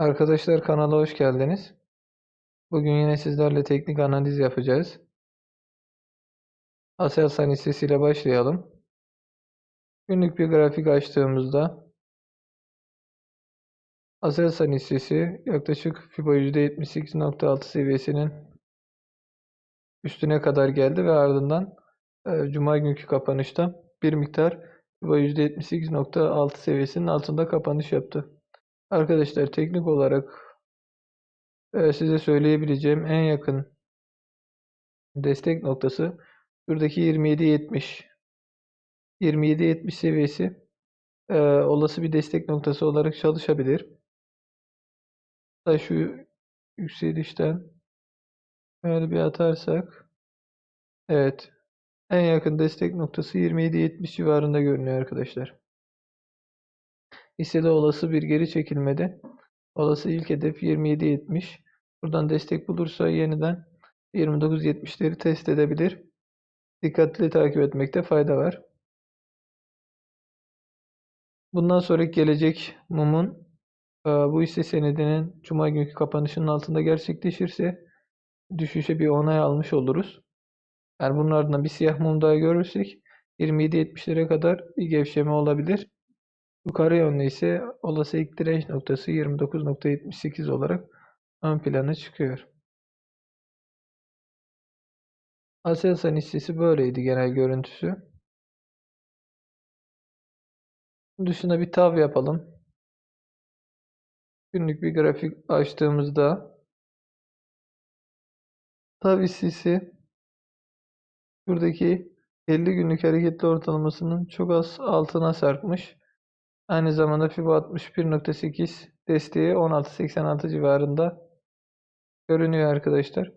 Arkadaşlar kanala hoş geldiniz. Bugün yine sizlerle teknik analiz yapacağız. Aselsan hissesiyle başlayalım. Günlük bir grafik açtığımızda Aselsan hissesi yaklaşık FIBO %78.6 seviyesinin üstüne kadar geldi ve ardından e, Cuma günkü kapanışta bir miktar FIBO %78.6 seviyesinin altında kapanış yaptı. Arkadaşlar teknik olarak e, size söyleyebileceğim en yakın destek noktası şuradaki 27.70 27.70 seviyesi e, olası bir destek noktası olarak çalışabilir. Da şu yükselişten böyle bir atarsak evet en yakın destek noktası 27.70 civarında görünüyor arkadaşlar. Hissede olası bir geri çekilmede olası ilk hedef 27.70. Buradan destek bulursa yeniden 29.70'leri test edebilir. Dikkatli takip etmekte fayda var. Bundan sonraki gelecek mumun bu hisse senedinin Cuma günkü kapanışının altında gerçekleşirse düşüşe bir onay almış oluruz. Yani bunun ardından bir siyah mum daha görürsek 27.70'lere kadar bir gevşeme olabilir. Yukarı yönlü ise olası ilk direnç noktası 29.78 olarak ön plana çıkıyor. Aselsan hissesi böyleydi genel görüntüsü. Dışına bir tav yapalım. Günlük bir grafik açtığımızda tav hissesi buradaki 50 günlük hareketli ortalamasının çok az altına sarkmış. Aynı zamanda FIBO 61.8 desteği 16.86 civarında görünüyor arkadaşlar.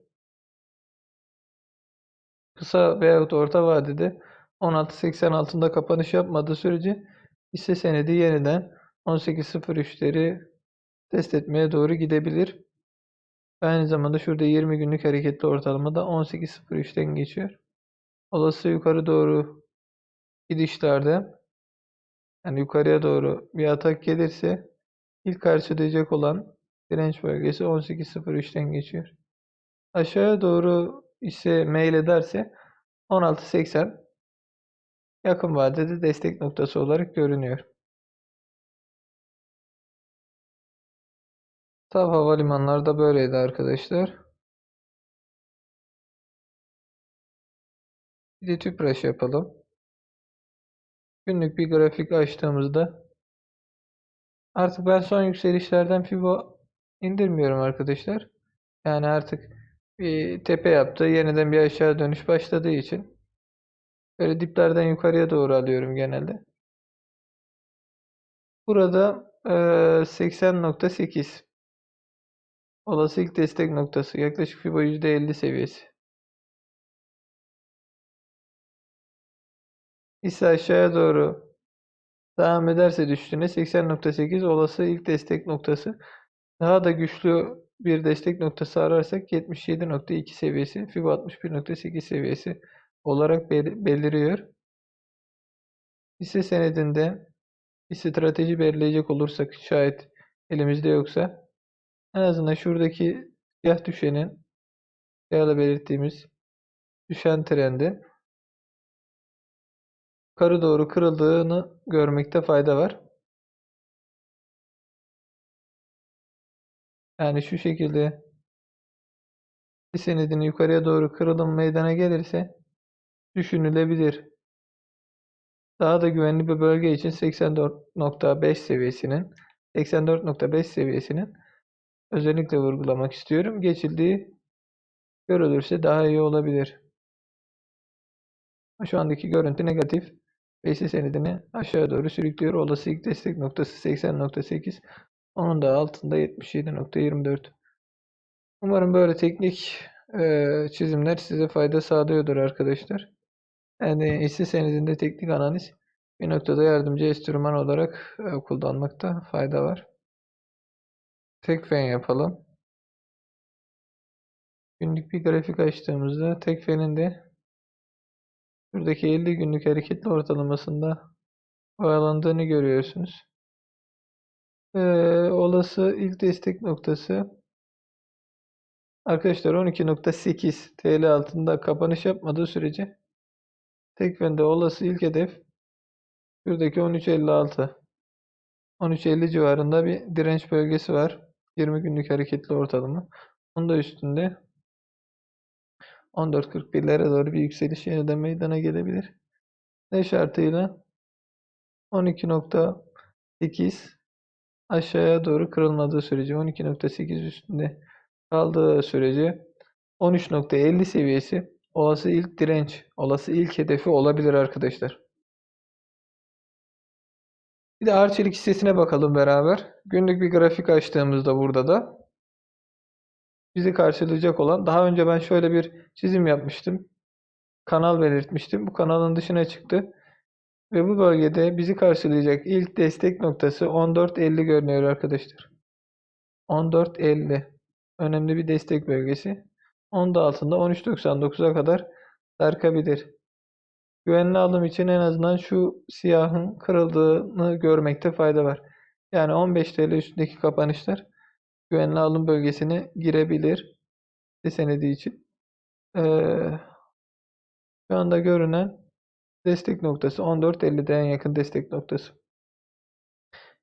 Kısa veyahut orta vadede 16.80 altında kapanış yapmadığı sürece hisse senedi yeniden 18.03'leri test etmeye doğru gidebilir. Aynı zamanda şurada 20 günlük hareketli ortalama da 18.03'ten geçiyor. Olası yukarı doğru gidişlerde yani yukarıya doğru bir atak gelirse ilk karşılayacak olan direnç bölgesi 18.03'ten geçiyor. Aşağıya doğru ise mail ederse 16.80 yakın vadede destek noktası olarak görünüyor. Tav havalimanları böyleydi arkadaşlar. Bir de tüpraş yapalım. Günlük bir grafik açtığımızda artık ben son yükselişlerden Fibo indirmiyorum arkadaşlar. Yani artık bir tepe yaptı. Yeniden bir aşağı dönüş başladığı için böyle diplerden yukarıya doğru alıyorum genelde. Burada e, 80.8 olası ilk destek noktası yaklaşık Fibo %50 seviyesi. Hisse aşağıya doğru devam ederse düştüğünde 80.8 olası ilk destek noktası. Daha da güçlü bir destek noktası ararsak 77.2 seviyesi, FIBO 61.8 seviyesi olarak beliriyor. Hisse senedinde bir strateji belirleyecek olursak şayet elimizde yoksa en azından şuradaki siyah düşenin siyahla belirttiğimiz düşen trendi yukarı doğru kırıldığını görmekte fayda var. Yani şu şekilde bir senedin yukarıya doğru kırılım meydana gelirse düşünülebilir. Daha da güvenli bir bölge için 84.5 seviyesinin 84.5 seviyesinin özellikle vurgulamak istiyorum. Geçildiği görülürse daha iyi olabilir. Şu andaki görüntü negatif. BC senedini aşağı doğru sürüklüyor. Olası destek noktası 80.8. Onun da altında 77.24. Umarım böyle teknik e, çizimler size fayda sağlıyordur arkadaşlar. Yani hisse senedinde teknik analiz bir noktada yardımcı enstrüman olarak e, kullanmakta fayda var. Tekfen yapalım. Günlük bir grafik açtığımızda Tekfen'in de Buradaki 50 günlük hareketli ortalamasında oyalandığını görüyorsunuz. Ee, olası ilk destek noktası arkadaşlar 12.8 TL altında kapanış yapmadığı sürece tekfende olası ilk hedef şuradaki 13.56 13.50 civarında bir direnç bölgesi var. 20 günlük hareketli ortalama. Onun da üstünde 14.41'lere doğru bir yükseliş yeniden meydana gelebilir. Ne şartıyla 12.8 aşağıya doğru kırılmadığı sürece 12.8 üstünde kaldığı sürece 13.50 seviyesi olası ilk direnç, olası ilk hedefi olabilir arkadaşlar. Bir de Arçelik hissesine bakalım beraber. Günlük bir grafik açtığımızda burada da bizi karşılayacak olan daha önce ben şöyle bir çizim yapmıştım. Kanal belirtmiştim. Bu kanalın dışına çıktı. Ve bu bölgede bizi karşılayacak ilk destek noktası 14.50 görünüyor arkadaşlar. 14.50 önemli bir destek bölgesi. Onun da altında 13.99'a kadar sarkabilir. Güvenli alım için en azından şu siyahın kırıldığını görmekte fayda var. Yani 15 TL üstündeki kapanışlar güvenli alım bölgesine girebilir. Hisse senedi için. Ee, şu anda görünen destek noktası 14.50'de en yakın destek noktası.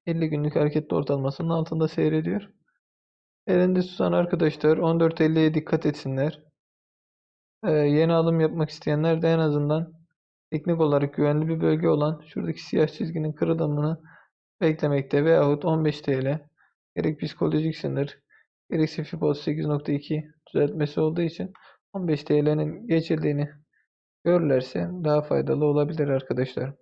50 günlük hareketli ortalamasının altında seyrediyor. Elinde tutan arkadaşlar 14.50'ye dikkat etsinler. Ee, yeni alım yapmak isteyenler de en azından teknik olarak güvenli bir bölge olan şuradaki siyah çizginin kırılımını beklemekte veyahut 15 TL gerek psikolojik sınır gerekse Fibonacci 8.2 düzeltmesi olduğu için 15 TL'nin geçildiğini görürlerse daha faydalı olabilir arkadaşlar.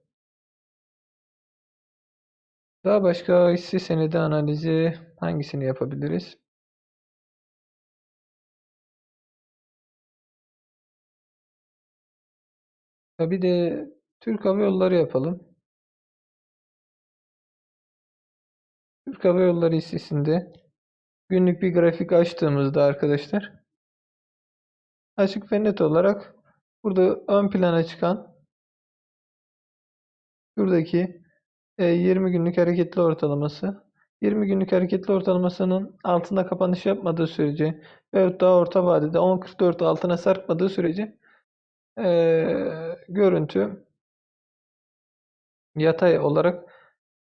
Daha başka hisse senedi analizi hangisini yapabiliriz? Ya bir de Türk Hava Yolları yapalım. Türk Hava Yolları hissesinde günlük bir grafik açtığımızda arkadaşlar açık ve net olarak burada ön plana çıkan şuradaki 20 günlük hareketli ortalaması 20 günlük hareketli ortalamasının altında kapanış yapmadığı sürece veyahut daha orta vadede 10.44 altına sarkmadığı sürece ee, görüntü yatay olarak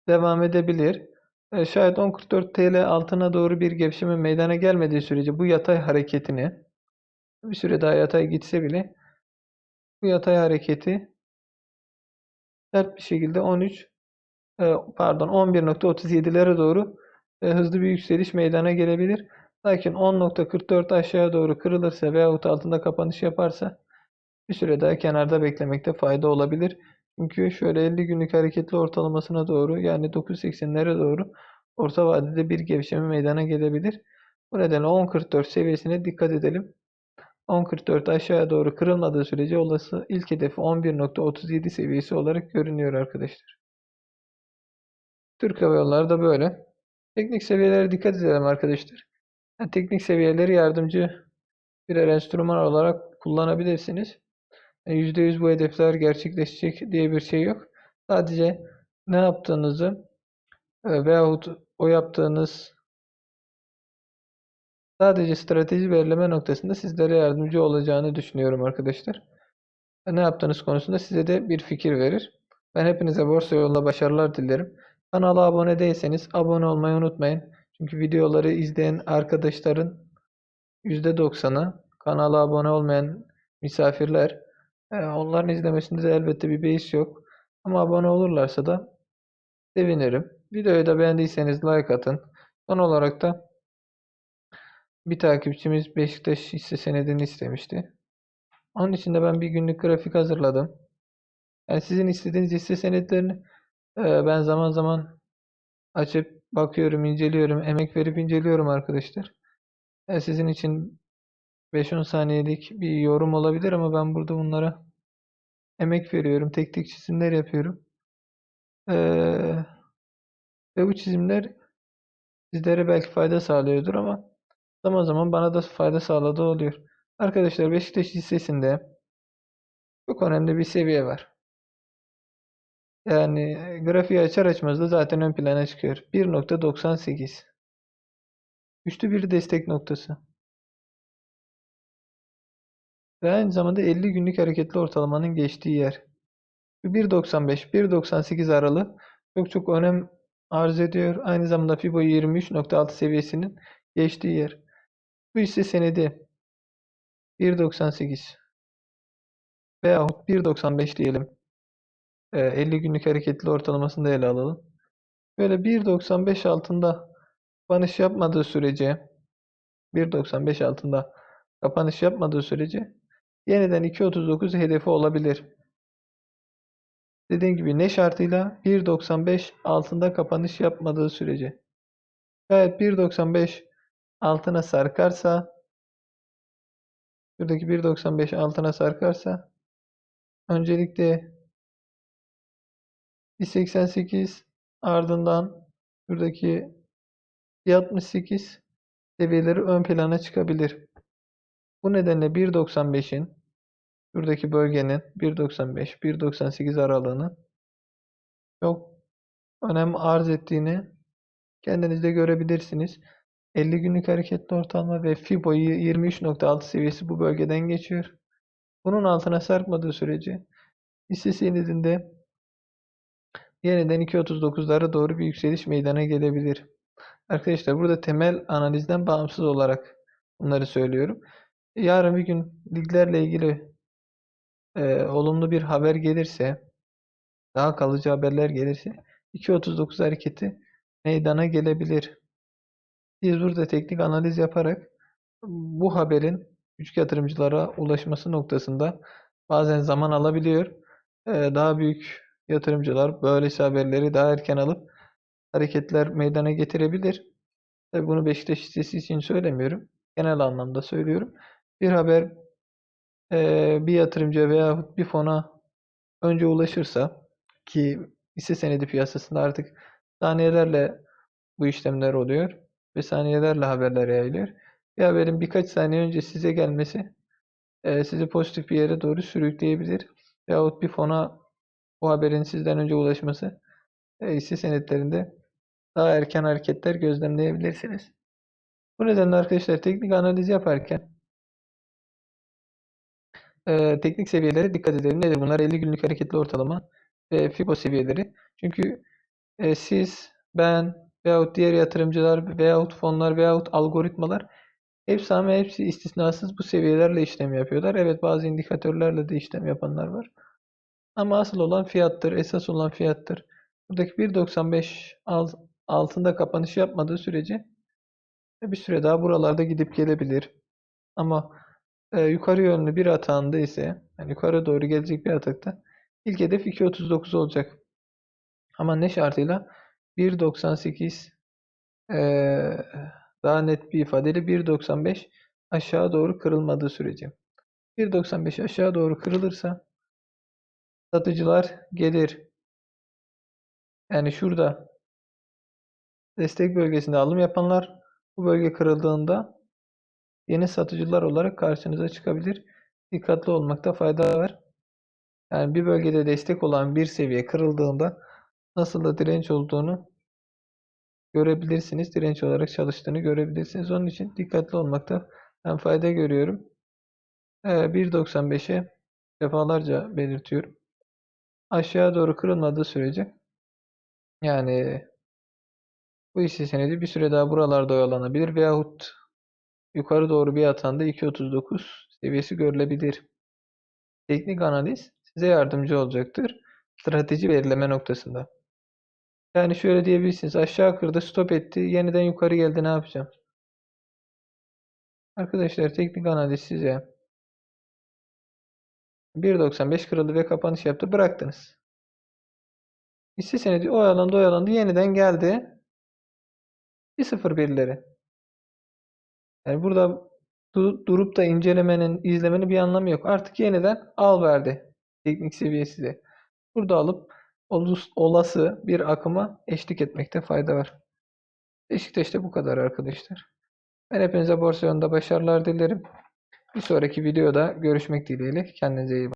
devam edebilir. E, şayet 10.44 TL altına doğru bir gevşeme meydana gelmediği sürece bu yatay hareketini bir süre daha yatay gitse bile bu yatay hareketi sert bir şekilde 13 e, pardon 11.37'lere doğru e, hızlı bir yükseliş meydana gelebilir. Lakin 10.44 aşağıya doğru kırılırsa veyahut altında kapanış yaparsa bir süre daha kenarda beklemekte fayda olabilir. Çünkü şöyle 50 günlük hareketli ortalamasına doğru yani 9.80'lere doğru orta vadede bir gevşeme meydana gelebilir. Bu nedenle 10.44 seviyesine dikkat edelim. 10.44 aşağıya doğru kırılmadığı sürece olası ilk hedefi 11.37 seviyesi olarak görünüyor arkadaşlar. Türk Hava Yolları da böyle. Teknik seviyelere dikkat edelim arkadaşlar. Yani teknik seviyeleri yardımcı birer enstrüman olarak kullanabilirsiniz. %100 bu hedefler gerçekleşecek diye bir şey yok. Sadece ne yaptığınızı e, veyahut o yaptığınız sadece strateji belirleme noktasında sizlere yardımcı olacağını düşünüyorum arkadaşlar. Ne yaptığınız konusunda size de bir fikir verir. Ben hepinize borsa yolunda başarılar dilerim. Kanala abone değilseniz abone olmayı unutmayın. Çünkü videoları izleyen arkadaşların %90'ı kanala abone olmayan misafirler. E, onların izlemesinde de elbette bir beis yok. Ama abone olurlarsa da sevinirim. Videoyu da beğendiyseniz like atın. Son olarak da bir takipçimiz Beşiktaş hisse senedini istemişti. Onun için de ben bir günlük grafik hazırladım. Yani sizin istediğiniz hisse senetlerini e, ben zaman zaman açıp bakıyorum, inceliyorum, emek verip inceliyorum arkadaşlar. Yani sizin için 5-10 saniyelik bir yorum olabilir ama ben burada bunlara emek veriyorum. Tek tek çizimler yapıyorum. Ee, ve bu çizimler sizlere belki fayda sağlıyordur ama zaman zaman bana da fayda sağladığı oluyor. Arkadaşlar Beşiktaş hissesinde çok önemli bir seviye var. Yani e, grafiği açar açmaz da zaten ön plana çıkıyor. 1.98 Güçlü bir destek noktası. Ve aynı zamanda 50 günlük hareketli ortalamanın geçtiği yer. 1.95 1.98 aralığı çok çok önem arz ediyor. Aynı zamanda Fibo 23.6 seviyesinin geçtiği yer. Bu hisse senedi 1.98 veyahut 1.95 diyelim. Ee, 50 günlük hareketli ortalamasını da ele alalım. Böyle 1.95 altında kapanış yapmadığı sürece 1.95 altında kapanış yapmadığı sürece yeniden 2.39 hedefi olabilir. Dediğim gibi ne şartıyla 1.95 altında kapanış yapmadığı sürece. Şayet 1.95 altına sarkarsa şuradaki 1.95 altına sarkarsa öncelikle 1.88 ardından şuradaki 1.68 seviyeleri ön plana çıkabilir. Bu nedenle 1.95'in şuradaki bölgenin 1.95 1.98 aralığını çok önem arz ettiğini kendiniz de görebilirsiniz. 50 günlük hareketli ortalama ve Fibo 23.6 seviyesi bu bölgeden geçiyor. Bunun altına sarkmadığı sürece hisse senedinde yeniden 2.39'lara doğru bir yükseliş meydana gelebilir. Arkadaşlar burada temel analizden bağımsız olarak bunları söylüyorum. Yarın bir gün liglerle ilgili e, olumlu bir haber gelirse, daha kalıcı haberler gelirse 2.39 hareketi meydana gelebilir. Biz burada teknik analiz yaparak bu haberin küçük yatırımcılara ulaşması noktasında bazen zaman alabiliyor. Ee, daha büyük yatırımcılar böylesi haberleri daha erken alıp hareketler meydana getirebilir. Tabii bunu Beşiktaş hissesi için söylemiyorum. Genel anlamda söylüyorum. Bir haber e, bir yatırımcıya veya bir fona önce ulaşırsa ki hisse senedi piyasasında artık saniyelerle bu işlemler oluyor ve saniyelerle haberler yayılıyor. Bir haberin birkaç saniye önce size gelmesi e, sizi pozitif bir yere doğru sürükleyebilir. Veyahut bir fona bu haberin sizden önce ulaşması e, hisse senetlerinde daha erken hareketler gözlemleyebilirsiniz. Bu nedenle arkadaşlar teknik analiz yaparken e, teknik seviyelere dikkat edelim. Nedir bunlar? 50 günlük hareketli ortalama ve Fibo seviyeleri. Çünkü e, siz, ben veyahut diğer yatırımcılar veyahut fonlar veyahut algoritmalar hepsi ama hepsi istisnasız bu seviyelerle işlem yapıyorlar. Evet bazı indikatörlerle de işlem yapanlar var. Ama asıl olan fiyattır. Esas olan fiyattır. Buradaki 1.95 alt, altında kapanış yapmadığı sürece bir süre daha buralarda gidip gelebilir. Ama e, yukarı yönlü bir atağında ise yani yukarı doğru gelecek bir atakta ilk hedef 2.39 olacak. Ama ne şartıyla? 1.98 ee, daha net bir ifadeyle 1.95 aşağı doğru kırılmadığı sürece. 1.95 aşağı doğru kırılırsa satıcılar gelir. Yani şurada destek bölgesinde alım yapanlar bu bölge kırıldığında yeni satıcılar olarak karşınıza çıkabilir. Dikkatli olmakta fayda var. Yani bir bölgede destek olan bir seviye kırıldığında nasıl da direnç olduğunu görebilirsiniz. Direnç olarak çalıştığını görebilirsiniz. Onun için dikkatli olmakta ben fayda görüyorum. 1.95'e defalarca belirtiyorum. Aşağı doğru kırılmadığı sürece yani bu hisse senedi bir süre daha buralarda oyalanabilir veyahut yukarı doğru bir atanda 2.39 seviyesi görülebilir. Teknik analiz size yardımcı olacaktır. Strateji belirleme noktasında. Yani şöyle diyebilirsiniz. Aşağı kırdı, stop etti. Yeniden yukarı geldi. Ne yapacağım? Arkadaşlar teknik analiz size 1.95 kırıldı ve kapanış yaptı. Bıraktınız. Hisse senedi oyalandı oyalandı. Yeniden geldi. 1.01'leri. Yani burada durup da incelemenin, izlemenin bir anlamı yok. Artık yeniden al verdi. Teknik seviyesi de. Burada alıp olası bir akıma eşlik etmekte fayda var. Beşiktaş'ta bu kadar arkadaşlar. Ben hepinize borsa yolunda başarılar dilerim. Bir sonraki videoda görüşmek dileğiyle. Kendinize iyi bakın.